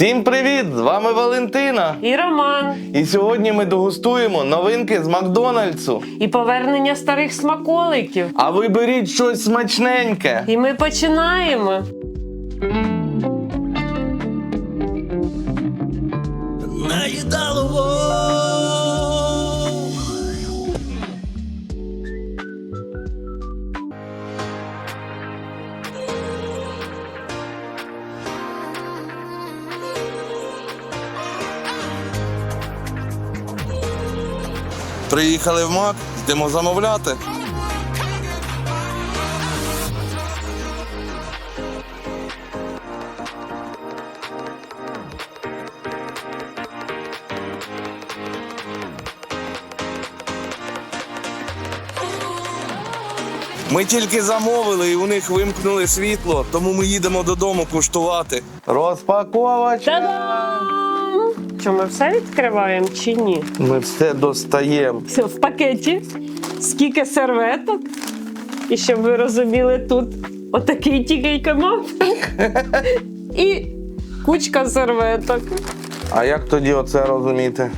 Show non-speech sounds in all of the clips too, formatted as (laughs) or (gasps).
Всім привіт! З вами Валентина. І Роман, І сьогодні ми дегустуємо новинки з Макдональдсу. і повернення старих смаколиків. А ви беріть щось смачненьке. І ми починаємо. Приїхали в Мак, йдемо замовляти. Ми тільки замовили і у них вимкнули світло, тому ми їдемо додому куштувати. Розпаковочка! Та-дам! Що ми все відкриваємо чи ні? Ми все достаємо. Все в пакеті. Скільки серветок. І щоб ви розуміли, тут отакий тільки комод. (laughs) І кучка серветок. А як тоді оце розуміти?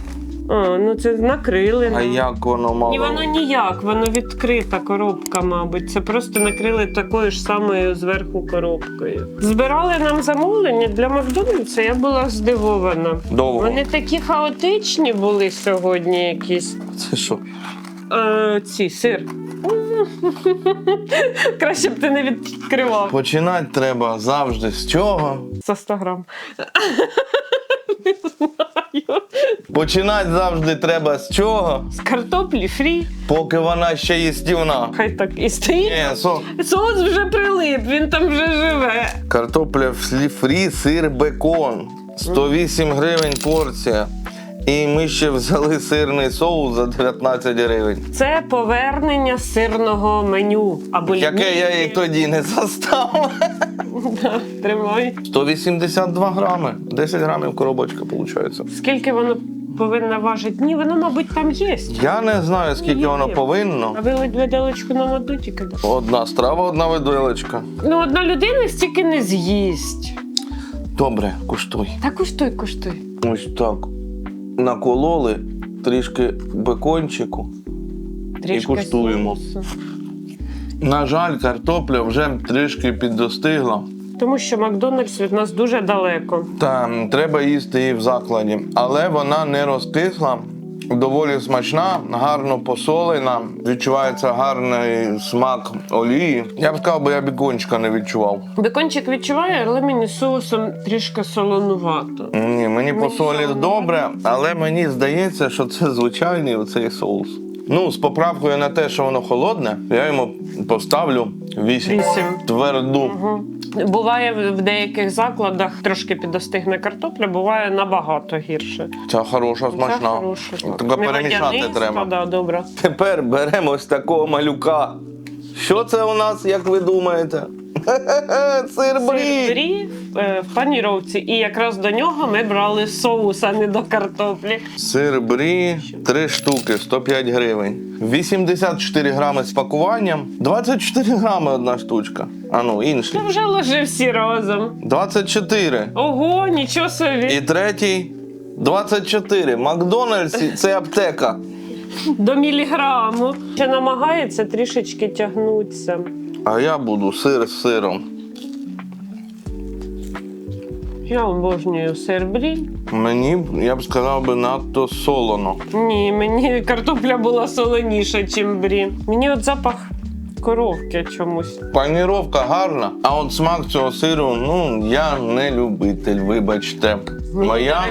А, ну це накрили. А як воно мало? Ні, воно ніяк, воно відкрита коробка, мабуть. Це просто накрили такою ж самою зверху коробкою. Збирали нам замовлення для Макдональдса, я була здивована. Довго. Вони такі хаотичні були сьогодні якісь. Це що? Е, ці сир. (laughs) Краще б ти не відкривав. Починати треба завжди з чого? За 100 грам. Не (laughs) знаю. Починати завжди треба з чого, З картоплі фрі. поки вона ще їстівна. Хай так і стоїть. Ні, со... Соус вже прилип, він там вже живе. Картопля фрі, сир, бекон. 108 гривень порція. І ми ще взяли сирний соус за 19 гривень. Це повернення сирного меню. Або Яке я і тоді не застав. Тримай. 182 грами. 10 грамів коробочка, виходить. Скільки воно повинно важити? Ні, воно, мабуть, там є. Я не знаю, скільки воно повинно. А ви виделочку нам одну тільки дали? Одна страва, одна виделочка. Ну, одна людина стільки не з'їсть. Добре, куштуй. Та куштуй, куштуй. Ось так. Накололи трішки бекончику. Трішки куштуємо. соусу. На жаль, картопля вже трішки піддостигла. Тому що Макдональдс від нас дуже далеко. Та треба їсти її в закладі. Але вона не розкисла, доволі смачна, гарно посолена. Відчувається гарний смак олії. Я б сказав, бо я бікончика не відчував. Бекончик відчуває, але мені соусом трішки солонувато. Ні, мені по Мені солі солоно. добре, але мені здається, що це звичайний оцей соус. Ну, з поправкою на те, що воно холодне, я йому поставлю 8. Вісім. Тверду. Угу. Буває в- деяких закладах трошки підостигне картопля, буває набагато гірше. Ця хороша, смачна. Це хороше. Тільки перемішати треба. Да, добре. Тепер беремо ось такого малюка. Що це у нас, як ви думаєте? Сир Сир брі. брі е, в паніровці. І якраз до нього ми брали соус, а не до картоплі. Сир брі, три штуки, 105 гривень. 84 грами з пакуванням, 24 грами одна штучка. А ну, інший. Я вже ложив всі разом. 24. Ого, нічого собі. І третій 24. Макдональдс це аптека. (laughs) До міліграму. Ще намагається трішечки тягнутися. А я буду сир з сиром. Я обожнюю сир брі. Мені, я б сказав би, надто солоно. Ні, мені картопля була солоніша, ніж брі. Мені от запах коровки чомусь. Паніровка гарна, а от смак цього сиру, ну я не любитель, вибачте. Моя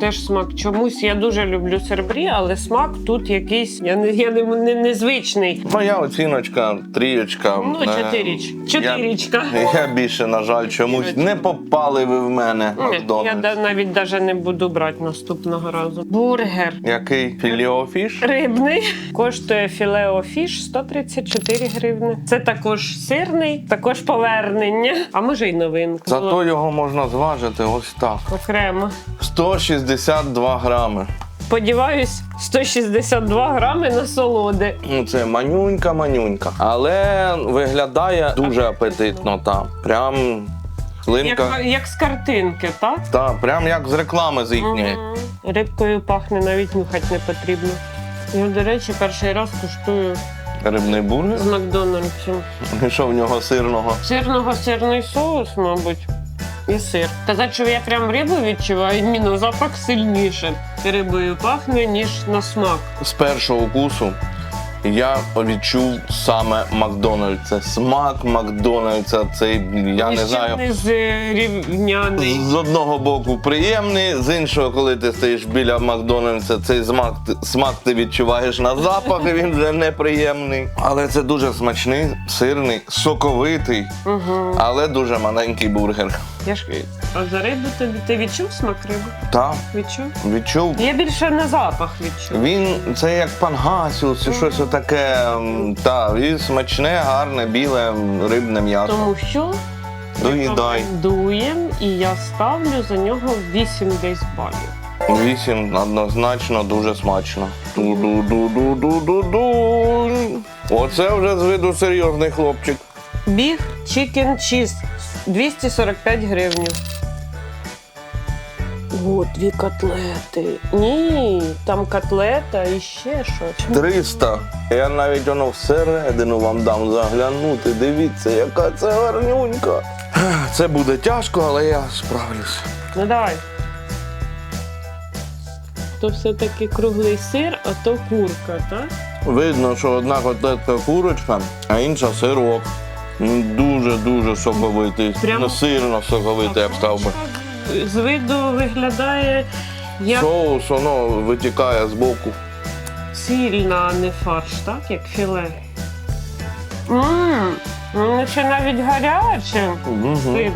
теж смак. Чомусь я дуже люблю сир брі, але смак тут якийсь. Я не, я не, не, незвичний. моя оціночка, трієчка. Ну, Е, чотиріч. Чотирічка. Я, (laughs) я більше, на жаль, чомусь не попали ви в мене. Ні, Я Макдональдс. да- навіть даже не буду брати наступного разу. Бургер. Який філіофіш? Рибний коштує філео фіш 134 гривни. Це також сирний, також повернення. А може й новинка. Зато його можна зважити ось так. окремо. 162 грами. Сподіваюсь, 162 грами насолоди. Ну, це манюнька, манюнька. Але виглядає дуже апетитно там. Прям. Як, як з картинки, так? Та, прям як з реклами з їхньої. Мгм. Рибкою пахне, навіть нюхати не потрібно. Я, до речі, перший раз куштую Рибний бургер. з Макдональдсом. І що в нього сирного? Сирного сирний соус, мабуть, і сир. Казати, що я прям рибу відчуваю, ні, на запах сильніше. Рибою пахне, ніж на смак. З першого укусу я відчув саме Макдональдса. Смак Макдональдса. Цей, я не знаю. не зрівняний. З одного боку приємний, з іншого, коли ти стоїш біля Макдональдса, цей смак, смак ти відчуваєш на запах, і він вже неприємний. Але це дуже смачний, сирний, соковитий, Угу. але дуже маленький бургер. Я ж а за рибу тобі ти відчув смак риби? Та Відчув? відчув. Я більше на запах відчув. Він це як пангасіус, чи щось таке. Та, і смачне, гарне, біле м, рибне м'ясо. Тому що Доїдай. дуєм, і я ставлю за нього 8 десь балів. Вісім однозначно дуже смачно. Ду-ду-ду-ду-ду-ду. Оце вже з виду серйозний хлопчик. Біг Chicken Cheese 245 гривень. О, дві котлети. Ні, там котлета і ще щось. 300. Я навіть воно всередину вам дам заглянути. Дивіться, яка це гарнюнька. (sighs) Це буде тяжко, але я справлюсь. Ну давай. То все-таки круглий сир, а то курка, так? Видно, що одна котлетка курочка, а інша сирок. Дуже-дуже соковитий. Прямо? Сирно соковитий, я б сказав би. З виду виглядає як Соус, воно витікає з боку. цільна, а не фарш, так? Як філе. Ммм, ну ще навіть гаряче. Сир.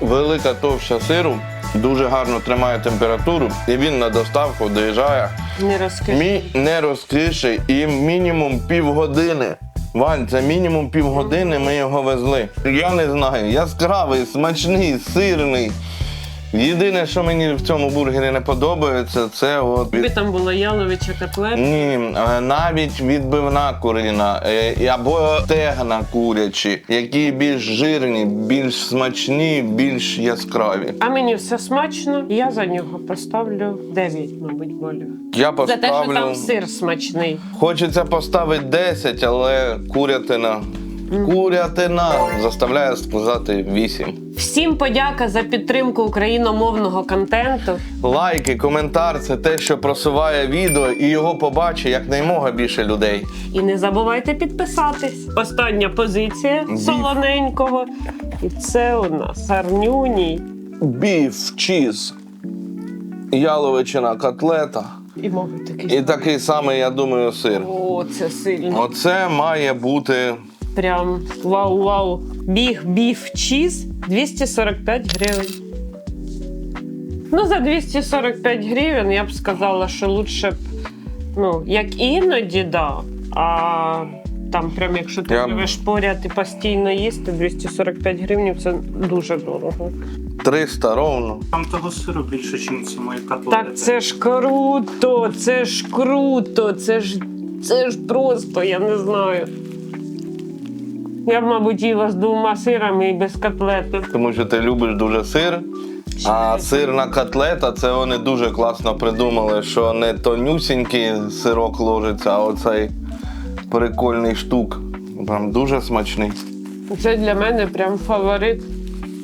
Велика товща сиру дуже гарно тримає температуру, і він на доставку доїжджає. Не розкажи. Мій не розкриший і мінімум півгодини. Вань, це мінімум півгодини ми його везли. Я не знаю, яскравий, смачний, сирний. Єдине, що мені в цьому бургері не подобається, це от Тобі там була яловича котлета. ні, е, навіть відбивна курина е, або тегна курячі, які більш жирні, більш смачні, більш яскраві. А мені все смачно. Я за нього поставлю 9, мабуть, болів. Я поставлю... За те, що там сир смачний. Хочеться поставити 10, але курятина. Курятина заставляє сказати 8. Всім подяка за підтримку україномовного контенту. Лайки, коментар це те, що просуває відео, і його побачить якнаймога більше людей. І не забувайте підписатись. Остання позиція Біф. солоненького. І це у нас гарнюній. Біф, чіз, яловичина котлета. І мовить такий. І такий самий, я думаю, сир. О, це сильно. Оце має бути Прям вау-вау. Біг біф чіз 245 гривень. Ну, за 245 гривень я б сказала, що лучше б, ну, як іноді, да. А там, прям, якщо ти Я- живеш поряд і постійно їсти, 245 гривень це дуже дорого. 300 ровно. Там того сиру більше, ніж ці мої котлети. Так це ж круто, це ж круто, це ж це ж просто, я не знаю. Я б, мабуть, їла з двома сирами і без котлети. Тому що ти любиш дуже сир. А сирна котлета це вони дуже класно придумали, що не тонюсінький сирок ложиться, а оцей прикольний штук. Прям дуже смачний. Це для мене прям фаворит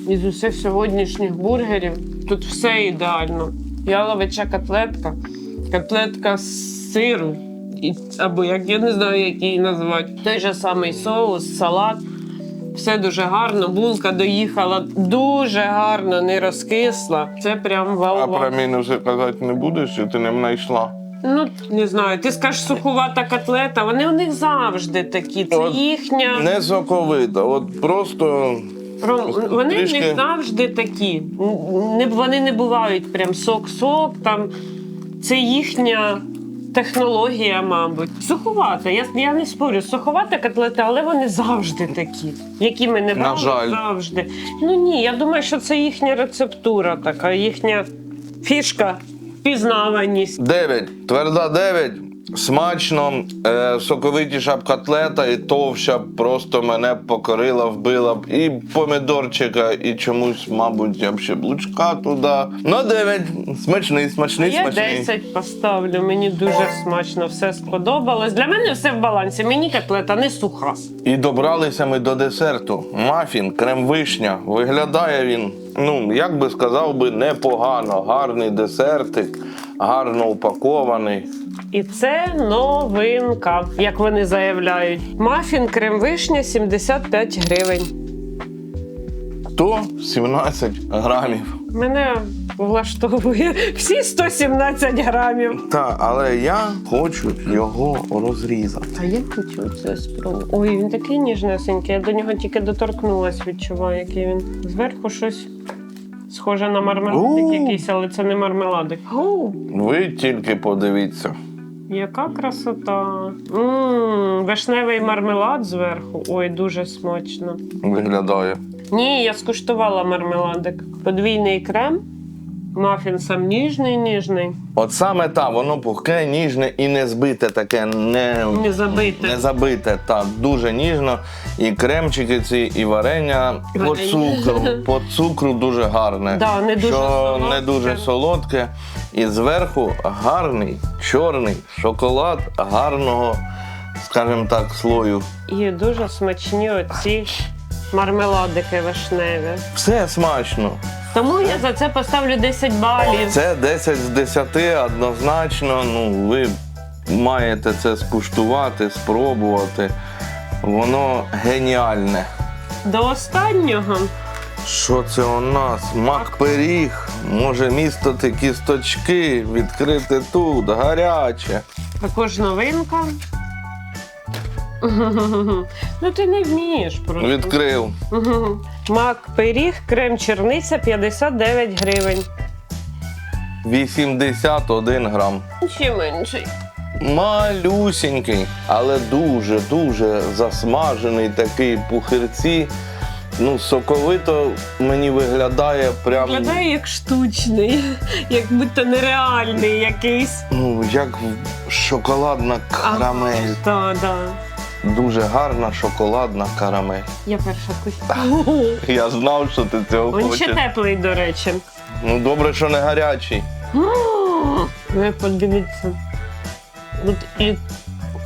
із усіх сьогоднішніх бургерів. Тут все ідеально. Яловича котлетка, котлетка з сиру, і- або як я не знаю, як її назвати. Той же самий соус, салат. Все дуже гарно, булка доїхала дуже гарно, не розкисла. Це прям А вау. про мінуси казати не будеш, що ти не знайшла. Ну, не знаю, ти скажеш сухувата котлета, вони у них завжди такі. Це От їхня. Не соковита, от просто Ром, вони в них завжди такі. Не, вони не бувають прям сок-сок. Там це їхня технологія, мабуть. Суховата. Я, я не спорю, суховата котлета, але вони завжди такі. Які ми не На брали жаль. завжди. Ну ні, я думаю, що це їхня рецептура така, їхня фішка, пізнаваність. 9. Тверда 9. Смачно, е, соковитіша б котлета і товща б просто мене б покорила, вбила б і помідорчика, і чомусь, мабуть, я б ще блучка туди. Ну, 9. Смачний, смачний, Я смачний. 10 поставлю. Мені дуже смачно все сподобалось. Для мене все в балансі. Мені котлета не суха. І добралися ми до десерту. Мафін, крем-вишня. Виглядає він, ну, як би сказав би, непогано. Гарний десертик, гарно упакований. І це новинка, як вони заявляють. Мафін крем вишня 75 гривень. То 17 грамів. Мене влаштовує всі 117 грамів. Так, але я хочу його розрізати. А я хочу це спробувати. Ой, він такий ніжнесенький. Я до нього тільки доторкнулась, відчуваю, який він. Зверху щось схоже на мармеладик якийсь, але це не мармеладик. Ви тільки подивіться. яка красота. Мм, вишневий мармелад зверху. Ой, дуже смачно. Виглядає. Ні, я скуштувала мармеладик. Подвійний крем. Мафін сам ніжний, ніжний. От саме та, воно пухке, ніжне і не збите таке, не, Не забите. не забите. Так, дуже ніжно. І кремчики ці, і варення по цукру. По цукру дуже гарне. Да, не дуже що солодке. не дуже солодке. І зверху гарний чорний шоколад гарного, скажімо так, слою. І дуже смачні оці мармеладики вишневі. Все смачно. Тому я за це поставлю 10 балів. Це 10 з 10 однозначно. Ну, ви маєте це скуштувати, спробувати. Воно геніальне. До останнього. Що це у нас? Мак-пиріг. Може містити кісточки, відкрити тут, гаряче. Також новинка. (laughs) Ну ти не вмієш просто. Відкрив. (laughs) Мак пиріг, крем черниця 59 гривень. 81 грам. Ще менший. Малюсінький, але дуже-дуже засмажений такий пухирці. Ну, соковито мені виглядає прям. Виглядає як штучний, (laughs) як будто нереальний якийсь. Ну, як шоколадна карамель. Так, так. Дуже гарна шоколадна карамель. Я перша кусь. (laughs) Я знав, що ти цього Він ще теплий, до речі. Ну добре, що не гарячий. Ви (gasps) подивіться. Тут і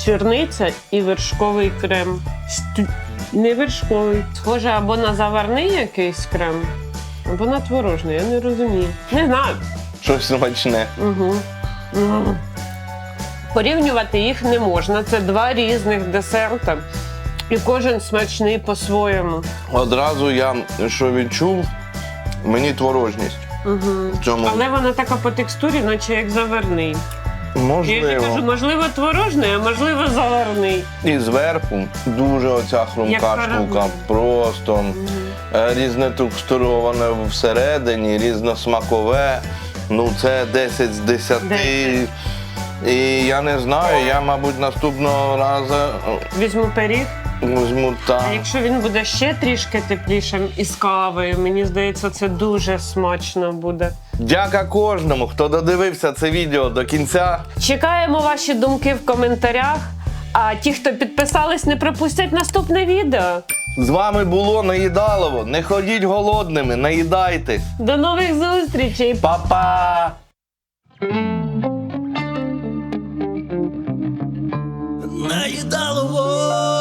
черниця, і вершковий крем. Не вершковий. Схоже або на заварний якийсь крем, або на творожний, я не розумію. Не знаю. Щось смачне. Угу. Порівнювати їх не можна. Це два різних десерти. І кожен смачний по-своєму. Одразу я що відчув, мені творожність. Угу. В цьому Але вона така по текстурі, наче як заварний. Я ж можливо. кажу, можливо, творожний, а можливо, заварний. І зверху дуже оця хрумка штука. Просто е, різне текстуроване всередині, різносмакове. Ну це 10 з 10. 10. І я не знаю, я, мабуть, наступного разу Візьму пиріг. візьму та. А якщо він буде ще трішки теплішим із кавою, мені здається, це дуже смачно буде. Дяка кожному, хто додивився це відео до кінця. Чекаємо ваші думки в коментарях. А ті, хто підписались, не пропустять наступне відео. З вами було Наїдалово. Не ходіть голодними, наїдайте. До нових зустрічей! Па-па! Наїдалово